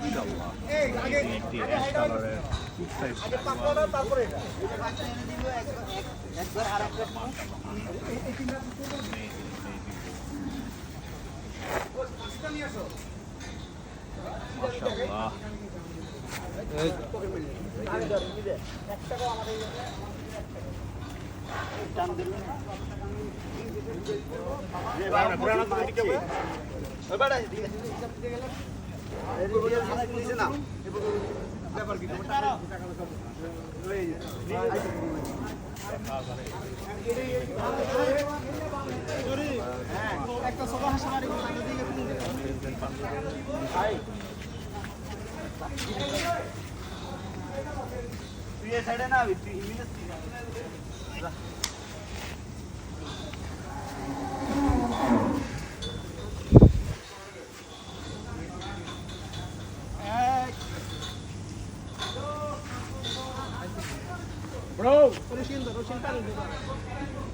মাশাআল্লাহ। একটি অ্যাশ কালারের খুব সাইজ তারপরে একবার আরেকটা মাশাআল্লাহ পুরানো দিকে একটা তুই এ সাইডে না তুই ইমিনে Bro! Ano yung shield? Ano yung shield?